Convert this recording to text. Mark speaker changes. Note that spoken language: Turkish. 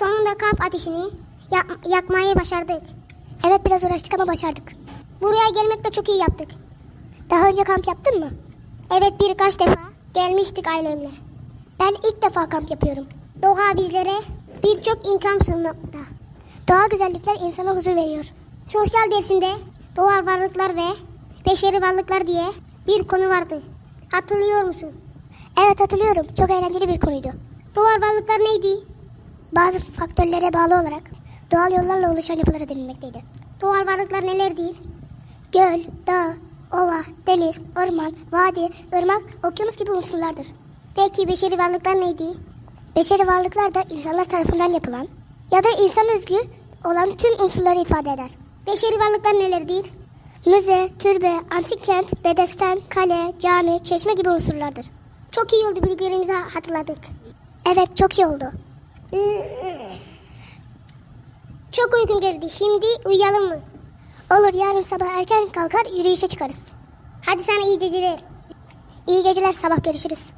Speaker 1: Sonunda kamp ateşini yak- yakmayı başardık. Evet biraz uğraştık ama başardık. Buraya gelmekte çok iyi yaptık. Daha önce kamp yaptın mı? Evet birkaç defa gelmiştik ailemle. Ben ilk defa kamp yapıyorum. Doğa bizlere birçok imkan sunmakta. Doğa güzellikler insana huzur veriyor. Sosyal dersinde doğal varlıklar ve beşeri varlıklar diye bir konu vardı. Hatırlıyor musun? Evet hatırlıyorum. Çok eğlenceli bir konuydu. Doğal varlıklar neydi? Bazı faktörlere bağlı olarak doğal yollarla oluşan yapılara denilmekteydi. Doğal varlıklar nelerdir? Göl, dağ, ova, deniz, orman, vadi, ırmak, okyanus gibi unsurlardır. Peki beşeri varlıklar neydi? Beşeri varlıklar da insanlar tarafından yapılan ya da insan özgü olan tüm unsurları ifade eder. Beşeri varlıklar nelerdir? Müze, türbe, antik kent, bedesten, kale, cami, çeşme gibi unsurlardır. Çok iyi oldu bilgilerimizi hatırladık. Evet çok iyi oldu. Çok uygun geldi. Şimdi uyuyalım mı? Olur yarın sabah erken kalkar yürüyüşe çıkarız. Hadi sana iyi geceler. İyi geceler sabah görüşürüz.